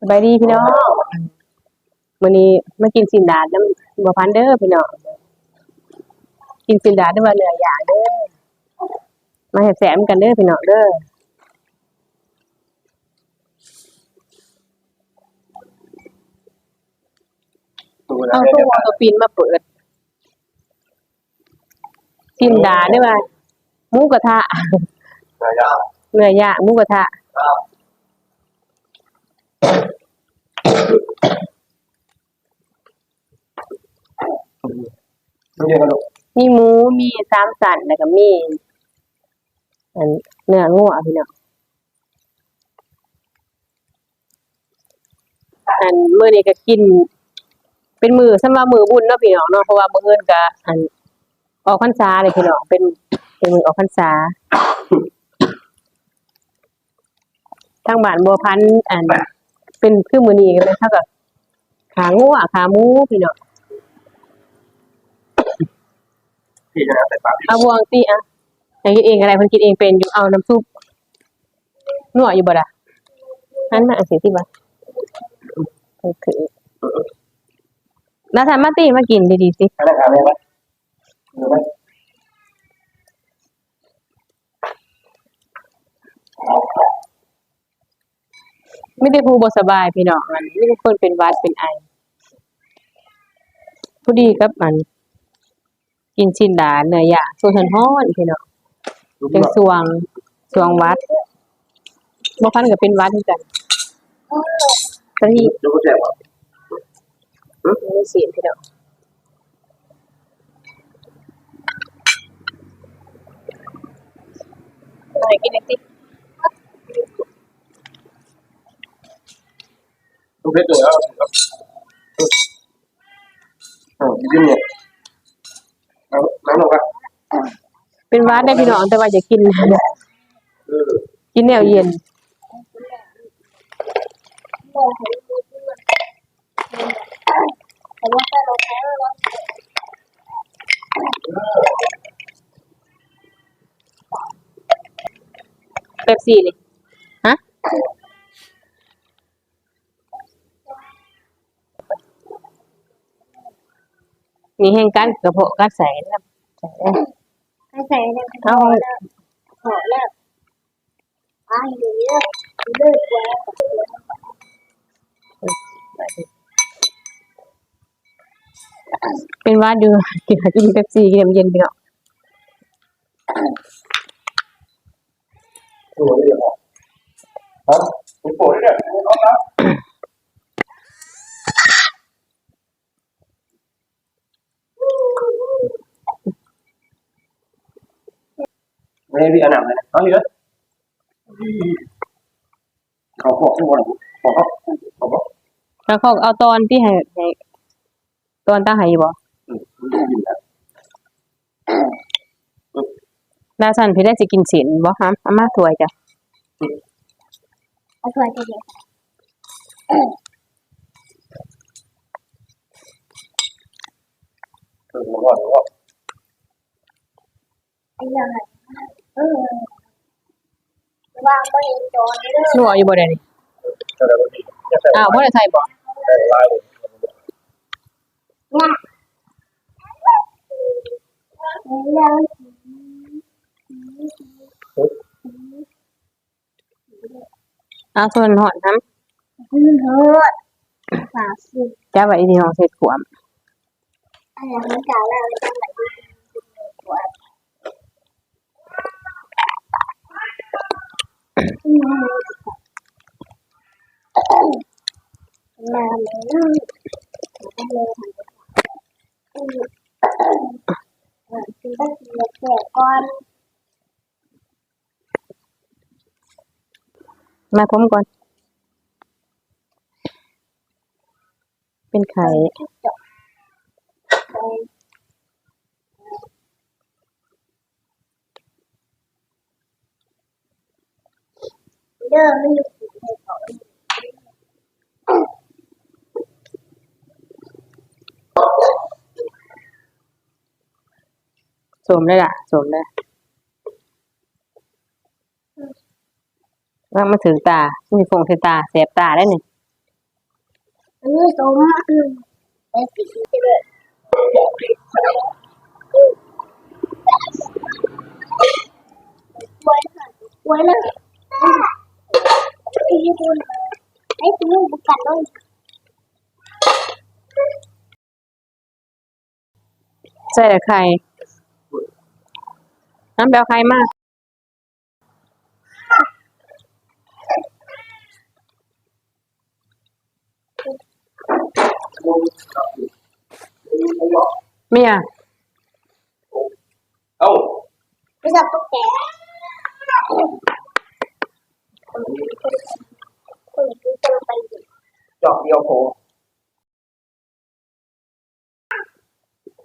สบายดีพี่น้องวันนี้มากินสินดาดน้ำบัวพันธุ์เด้อพี่น้องกินสินดาดด้วยว่าเนื้อย่างเด้อมาแหบแสมกันเด้อพี่น้องเด้อดูแลเอาเรื่ตู้องตัวปีนมาเปิดสินดาดด้วยว่าหมูกระทะระยะเนื้อย่างหมูกระทะ ไม่ เรียกันหรอกมีหมู มีสามสันแล้วก็มีอันเนื้องัวพี่น้องอันเมื้อนี้ก็กิน เป็นมือสำหรับมือบุญเนาะพี่น้องเนาะเพราะว่ามื้ออื่นก็อัน ออกพรรษาเลยพี่น้องเป็นเป็นมือออกพรรษาทางบ้านบัวพันธุ์อัน เป็นคือมื้อนี้ก็เลยเท่ากับขางัวขาหมูพี่น้องที่จะนะแต่ปากเอาบวงตีอะอยากกินเองอะไรเพิ่นกินเองเป็นอยู่เอาน้ำซุปนัวอยู่บ่ล่ะนั่นน่ะสิที่บ่เพิ่นคือแล้วทานมาตีมากินดีๆสิอะไรอะไรไหมหรือ ไหมไม่ได้ผู้บ่สบายพี่น้องมันไม่ได้คนเป็นหวัดเป็นไอผู้ดีกับมัน กินชิ้นดาเนื้อย่างส่วนทันฮ้อนพี่น้องดูเป็นสวงสวงหวัดบ่พันก็เป็นหวัดเหมือนกันตอนนี้ดูก็แจกว่าไม่ได้สีพี่น้องอะไรกินอีกสิ ดูเพชรเลยครับอ๋อยิ้มเนี่ยน้ำน้ำหรอกครับเป็นวัดได้พี่น้องแต่ว่าอย่ากิน เออกินแนวเย็นเราแพ้เราเป๊ปซี่นี่ มีแห่งกันกระเพาะกัดใส่น้ำใส่ได้ให้ใส่ในกระเอาเป๋าแล้วขอแล้วอะอยู่เยอะเลิกกว่าเป็นหวัดอยู่กินกินเป๊ปซี่กินน้ำเย็นพี่น้องดูไม่เรียนหรอกฮะคุณโปรดด้วยเนี่ยเอาละไม่ได้พี่อันดับเลยเอาดีเลย เขาบอกทุกวันบอกเขาบอกเขาแล้วเขาเอาตอนที่ให้ให้ตอนตาให้บ่อืมมันดีนะดาสันพี่ได้สิกินศีลบ่ฮะอามาถ้วยจ้ะเอาถ้วยจะเย็นคือมันว่าว่า ไอ้ยังไง เออวางไม่จอนเด้อนัวอยู่บ่ได้นี่แต่ละวันนี้จะใส่อ้าวบ่ได้ใส่บ่ใส่ลายเลยเนี่ยยังอ้าวส่วนหอนทำยืนเถิดฝาสิจ้าไว้ที่ห้องเสร็จขวมอันนี้จ่ายแล้วไม่ต้องไหลกว่า มาไม่นั่งไม่เลยอืมคือต้องกินแก่ก่อนมาผมก่อน เป็นไข่ เดินไม่อยู่ในเขาสมเลยล่ะสมเลยว่ามาถึงตามีฟงถึงตาแสบตาได้หนึ่งอันนี้สมเป็นสีเลยไว้ค่ะไว้เลยไอ้ที่ญี่ปุ่นกันเลย ใส่แต่ไข่น้ำแบวไข่มากเมียเอ้าไม่ชอบตุ๊กแก คนที่จะไปดิจอกเดียวโผล่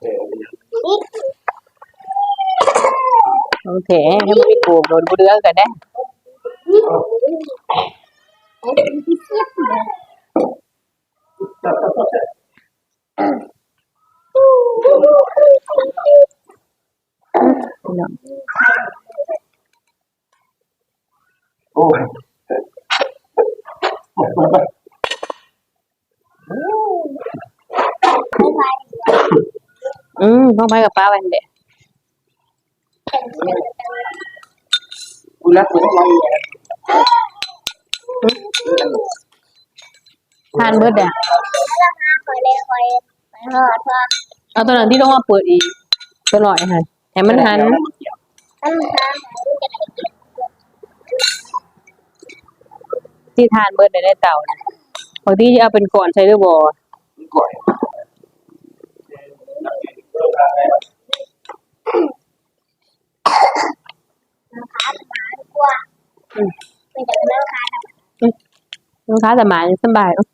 เออนี่โอเคให้มันมีกูโดนบุเรือกันได้นี่ไอ้ที่เสียบเลยพี่น้องไม่ไปอืมต้องไปกับป้าวันเด็กเป็นที่กูรักมึงอะไรเนี่ยทานเบิร์ดอ่อเดว่าเอาตัวนั้นที่ต้องมาเปิดอีกตัวหน่อยหันแต่มันหันตั้งค้างจะไหนกิน ที่ทานเบิร์ดได้ในเต่านะบางทีจะเอาเป็นก่อนใช้ด้วยบอก่อยค้าหมาดีกว่าไม่แต่เป็นค้าลูกค้าแต่หมายังสบายเอ้า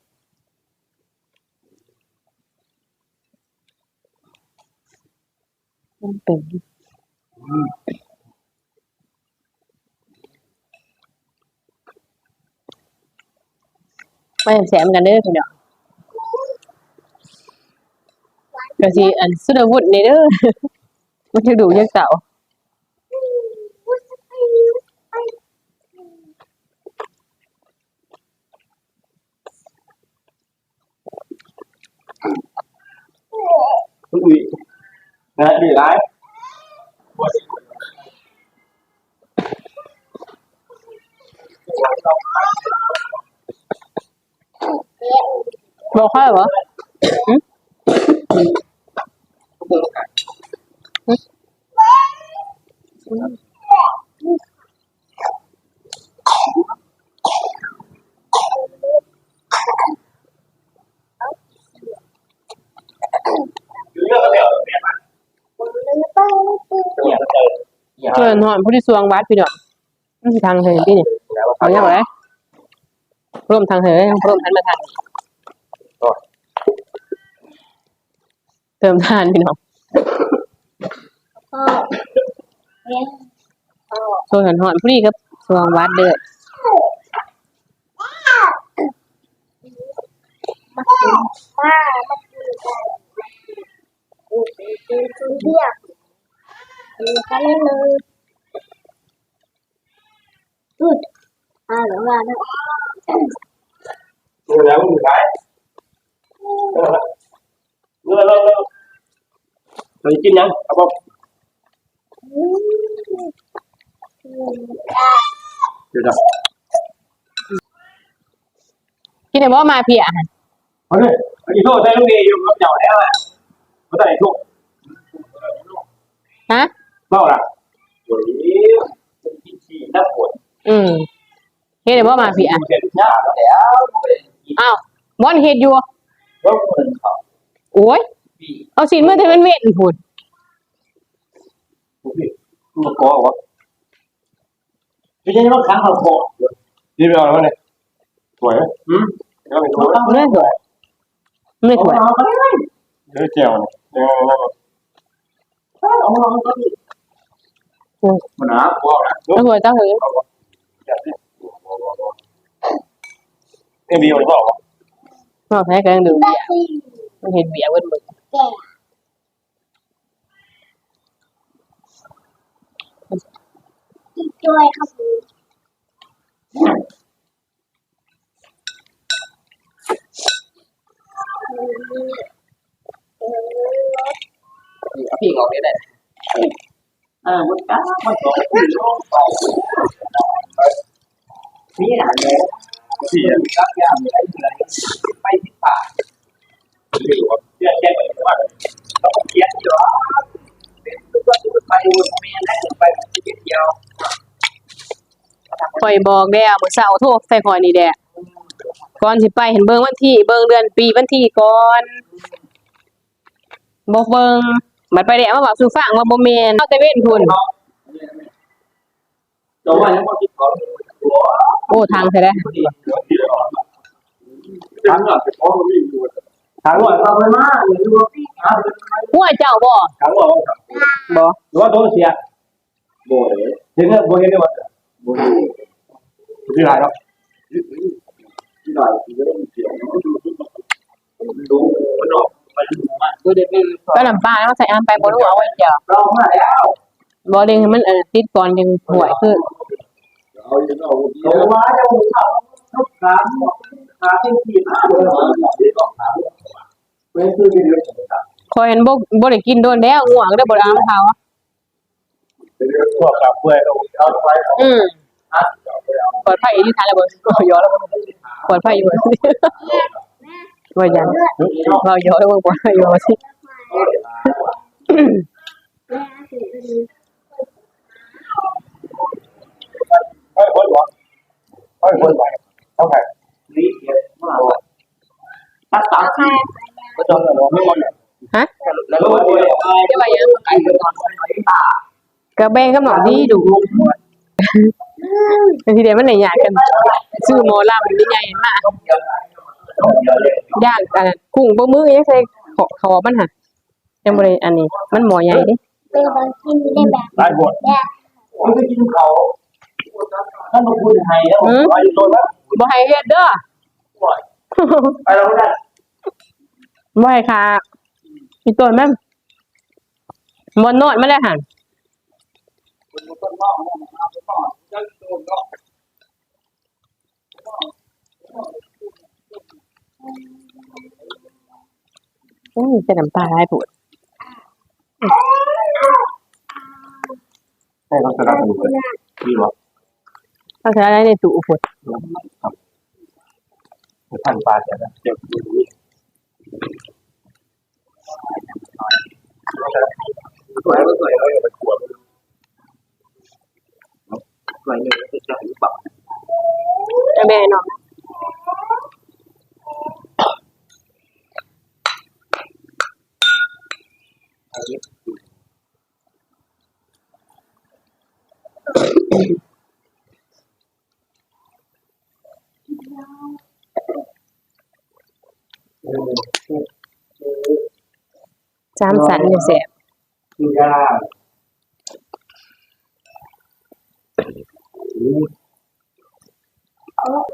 มันเป็น ไม่แสมกันเด้อพี่น้องก็สิอันสุดอาวุธนี่เด้อมันจะดูยังเต่าคุณอุ้ยนะดีร้ บอกเขาเหรอหึเพื่อนหอนผู้ที่สวงวัดพี่น้องนี่คือทางเหินพี่นี่เอาอย่างไรร่วมทางเหินร่วมทันมาทาง เติมทานพี่น้องพ่อเลี้ยงพ่อส่วนหอนผู้นี้ก็สวงวัดเด้อมากินมามากินกันกูเป็นคนเรียกกินกันเลยพูดอ่าหรือว่านะเงินแล้วมึงร้ายเงินแล้ว เรากินยังครับผมเดี๋ยวนะกินแต่ว่ามาเพียเอาเลยอันนี้โทษใช้ลูกเดียวกับเจ้าแล้วอะเขาใส่ทุกฮะเล่าล่ะโอ้ยกินชีน่าปวดอืมเฮ็ดแต่ว่ามาเพียเจ็บชากแล้วอ้าวบอนเฮ็ดอยู่ก็คนเขาโอ้ย เอาสินเมื่อเทมันเว้นพูดพี่มึงกอวะไม่ใช่ว่าค้างเขาโคนี่ไปเอาแล้วเนี่ยสวยไหมอืมแล้วเป็นตัวเมื่อสวยเมื่อสวยเดี๋ยวเจียวเนี่ยยังไงนั่นมันหนาพวกนะแล้วสวยตั้งเหินเอ็มบีมันบอกว่าบอกให้กันดื่มแม่เบียร์ที่มันเห็นเบียร์เว้นมึง แก่ช่วยครับผมเอาพี่ออกได้เลยเออมันก้ามันสองพี่ลงไปนี่หนังเลยพี่อะก้าวยาวเลยเลยไปที่ป่า ขียนอยู่ว่าเป็นตัวตัวไปวนเมียได้ไปที่วข่อยบอกแล้วมื้อเช้าโทรใส่ข่อยนี่แหละก่อนสิไปเห็นเบิ่งวันที่เบิ่งเดือนปีวันที่ก่อนบ่เบิ่งบัดไปแล้วมาบอกสู่ฟังว่าบ่แม่นเอาแต่เว้นพุ่นเราว่าแล้วก็คิดก่อนโอ้ทางใช่ได้พี่อ่อยเพราะมันมีอยู่ ถามว่าเราไม่มาอย่าดูว่าพี่หาหัวเจ้าบ่ทางว่าบ่หรือว่าตัวเสียโบยถึงเนี่ยโบยได้ว่าโบยพี่ไรครับพี่ไรพี่ก็ต้องเสียดูมันออกไปดูมันดูเด็กเป็นก็ลำปางเอาใส่อามไปบ่รู้เอาไว้เจ้าเรามาแล้วบ่เด้งให้มันเออติดก่อนจังห่วยขึ้นเอาอยู่เอาเรามาจะหูชาทุกครั้งขาที่สี่ขาเลย เป็นคือเป็นเรื่องของการข่อยเห็นบ่บ่ได้กินโดนแล้วง่วงก็ได้บ่ได้เอาเขาเป็นเรื่องพวกกับเพื่อนเอาเอาไว้อืมปลอดภัยอยู่ทางแล้วบ่ยอแล้วบ่ปลอดภัยอยู่บ่ยันเรายอแล้วบ่ปลอดภัยอยู่สิให้คนวะให้คนไปเอาไงนี้เยอะมากตัดสามที่ก็จำเลยไม่หมดเลย ฮะแล้วก็เดี๋ยวได้ว่ายังไอ้เรื่องตอนนี้ตาก็แบ่งกับน้องที่ดูบางทีเดี๋ยวมันได้ยากกันชื่อหมอลำนี่ใหญ่มากเดียวเดียวเลยย่างอันนั้นกุ้งบ่มือยังใส่ขอขอมันหั่นยังบ่ได้อันนี้ มันหมอใหญ่ดิเป็นบางกินได้แบบได้หมดแบบผมไปกินเขาท่านมาพูดไทยแล้วหือไปโดนแล้วบ่ให้เฮ็ดเด้อไปเราไม่ ได้บ่ให้ค่ะพี่ต้นแม่นบ่นอนมาแล้วหั่นคนต้นนอกเอาไปต่อยังโดนก็อู้ยจะน้ำตาไหลพูดให้เขาสนับสนุนดีวะเอาใส่อะไรในตู้พุ่นท่านปลาจะเจ็บดูนี่ สวยก็สวยเลยไปขวดสวยเลยจะจะหรือเปล่าจะแม่ให้น้อง จามสันอยู่แซ่บกินยา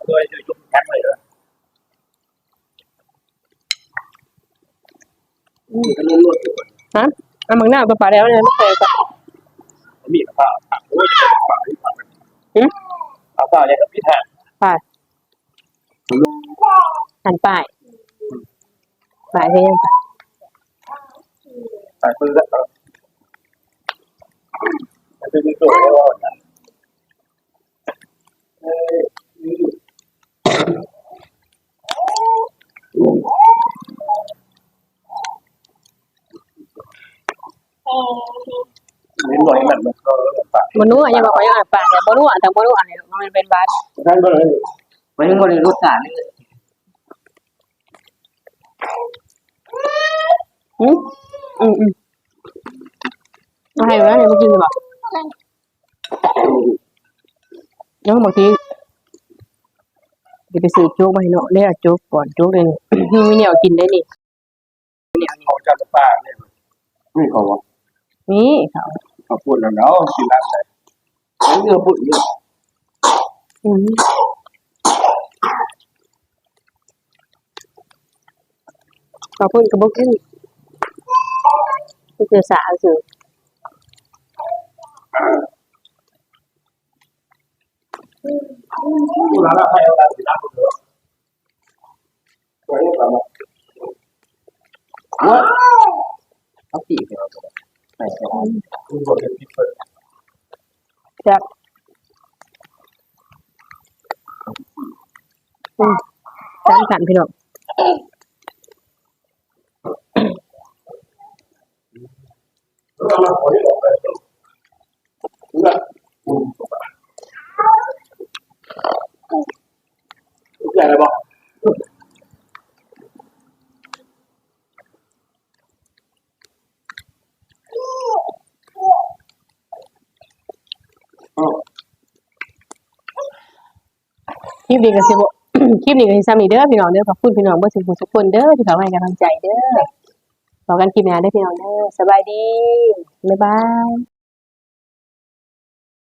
ด้ยจะยุบแข็งเลยเลยก็เลื่อนลวดฮะเอามังหน้าไปฝาแล้วเนี่ยไม่เคยก็มีข้าวผักโอ้ยปลาที่ผักหึเอาข้าเนี่ยกับพี่แทนป้าหันป้ายป้ายเฮ็ดยังปลา เออลิ้นหน่อยมันมันก็แบบปากบ่นัวยังบอกว่ายังอ่านป้ายแต่บ่นัวแต่บ่นัวอันนี้มันเป็นบาดท่านก็เลยไม่ได้คนในรถสารนี่อืม อืมอืมเอาให้แล้วเนี่ยมากินเลยบ่แล้วบางทีจะไปซื้อโจ๊กมาให้เนาะเรียกโจ๊กก่อนโจ๊กเลยนี่มีเหนียวกินได้นี่เขาจะปากเนี่ยนี่เขาว่านี่เขาเขาพูดแล้วเนาะกินได้เลยเรื่องพูดเยอะอืมขอบคุณกับบุกขึ้น cái chưa xả rồi What? I'll see you guys. Nice. Yep. Ừ. Sáng sẵn thì được. าสิน้ำหมดเลยตัวนี้แบบส่กราคุณบอกเป็นพิเศษแซ่อืมจานสันพี่น้องแล้วเราขอที่ออกไปดูนะอืมทุกอย่างเลยบอกคลิปนี้ก็สิบคลิปนี้ก็สิซ้ำอีกเด้อพี่น้องเด้อขอบคุณพี่น้องเบอร์สุขทุกคนเด้อที่เขาให้กำลังใจเด้อพบกันคลิปหน้าเด้อพี่น้องเด้อสบายดี บ๊ายบาย